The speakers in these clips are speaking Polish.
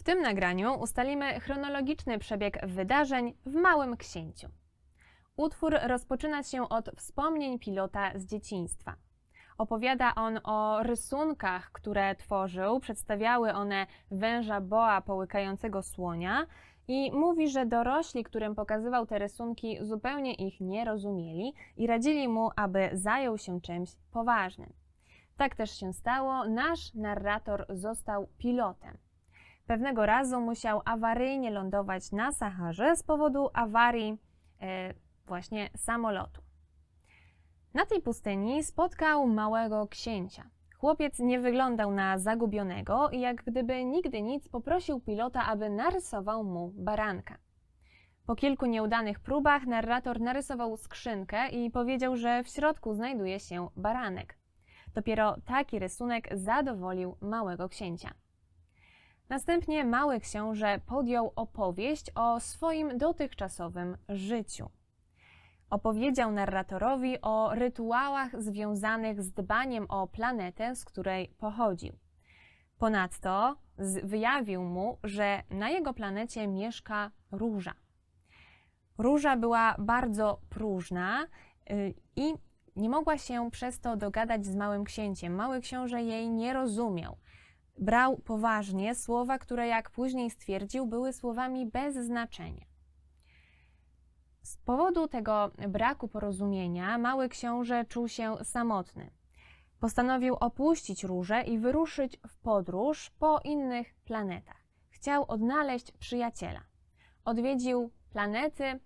W tym nagraniu ustalimy chronologiczny przebieg wydarzeń w Małym Księciu. Utwór rozpoczyna się od wspomnień pilota z dzieciństwa. Opowiada on o rysunkach, które tworzył, przedstawiały one węża boa połykającego słonia i mówi, że dorośli, którym pokazywał te rysunki, zupełnie ich nie rozumieli i radzili mu, aby zajął się czymś poważnym. Tak też się stało, nasz narrator został pilotem. Pewnego razu musiał awaryjnie lądować na Saharze z powodu awarii e, właśnie samolotu. Na tej pustyni spotkał małego księcia. Chłopiec nie wyglądał na zagubionego i jak gdyby nigdy nic poprosił pilota, aby narysował mu baranka. Po kilku nieudanych próbach narrator narysował skrzynkę i powiedział, że w środku znajduje się baranek. Dopiero taki rysunek zadowolił małego księcia. Następnie mały książę podjął opowieść o swoim dotychczasowym życiu. Opowiedział narratorowi o rytuałach związanych z dbaniem o planetę, z której pochodził. Ponadto wyjawił mu, że na jego planecie mieszka róża. Róża była bardzo próżna y, i nie mogła się przez to dogadać z małym księciem. Mały książę jej nie rozumiał. Brał poważnie słowa, które, jak później stwierdził, były słowami bez znaczenia. Z powodu tego braku porozumienia mały książę czuł się samotny. Postanowił opuścić róże i wyruszyć w podróż po innych planetach. Chciał odnaleźć przyjaciela. Odwiedził planety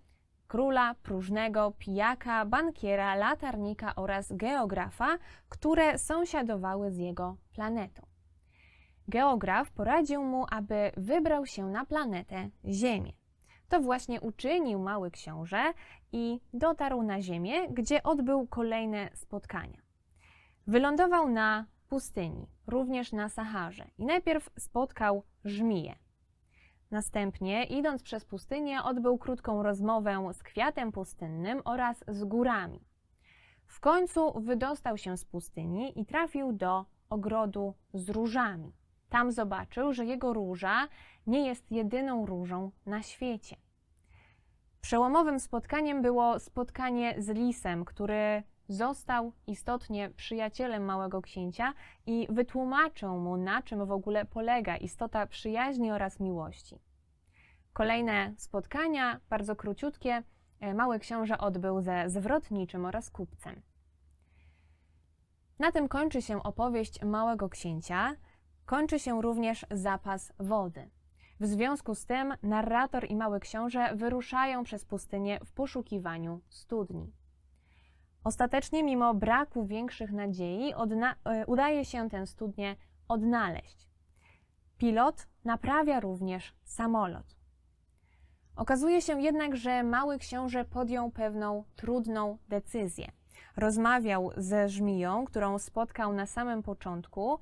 króla, próżnego, pijaka, bankiera, latarnika oraz geografa, które sąsiadowały z jego planetą. Geograf poradził mu, aby wybrał się na planetę Ziemię. To właśnie uczynił mały książę i dotarł na Ziemię, gdzie odbył kolejne spotkania. Wylądował na pustyni, również na Saharze, i najpierw spotkał żmiję. Następnie, idąc przez pustynię, odbył krótką rozmowę z kwiatem pustynnym oraz z górami. W końcu wydostał się z pustyni i trafił do ogrodu z różami. Tam zobaczył, że jego róża nie jest jedyną różą na świecie. Przełomowym spotkaniem było spotkanie z lisem, który został istotnie przyjacielem małego księcia i wytłumaczył mu, na czym w ogóle polega istota przyjaźni oraz miłości. Kolejne spotkania, bardzo króciutkie, e, mały książę odbył ze zwrotniczym oraz kupcem. Na tym kończy się opowieść małego księcia. Kończy się również zapas wody. W związku z tym narrator i mały książę wyruszają przez pustynię w poszukiwaniu studni. Ostatecznie, mimo braku większych nadziei, e, udaje się tę studnię odnaleźć. Pilot naprawia również samolot. Okazuje się jednak, że mały książę podjął pewną trudną decyzję. Rozmawiał ze żmiją, którą spotkał na samym początku,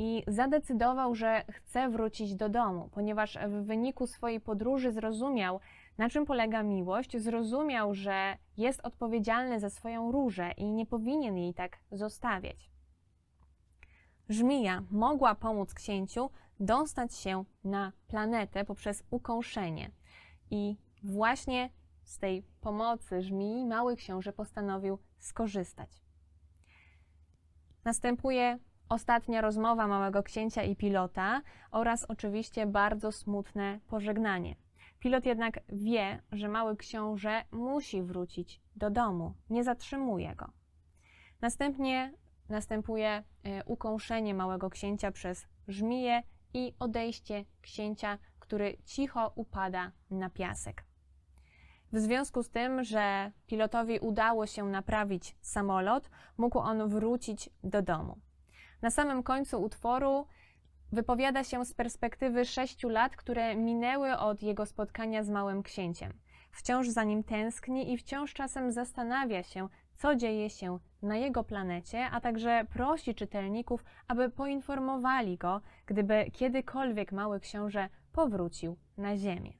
i zadecydował, że chce wrócić do domu, ponieważ w wyniku swojej podróży zrozumiał, na czym polega miłość, zrozumiał, że jest odpowiedzialny za swoją różę i nie powinien jej tak zostawiać. Żmija mogła pomóc księciu dostać się na planetę poprzez ukąszenie. I właśnie z tej pomocy żmii mały książę postanowił skorzystać. Następuje ostatnia rozmowa małego księcia i pilota oraz oczywiście bardzo smutne pożegnanie. Pilot jednak wie, że mały książę musi wrócić do domu, nie zatrzymuje go. Następnie następuje e, ukąszenie małego księcia przez żmiję i odejście księcia, który cicho upada na piasek. W związku z tym, że pilotowi udało się naprawić samolot, mógł on wrócić do domu. Na samym końcu utworu wypowiada się z perspektywy sześciu lat, które minęły od jego spotkania z małym księciem. Wciąż za nim tęskni i wciąż czasem zastanawia się, co dzieje się na jego planecie, a także prosi czytelników, aby poinformowali go, gdyby kiedykolwiek mały książę powrócił na Ziemię.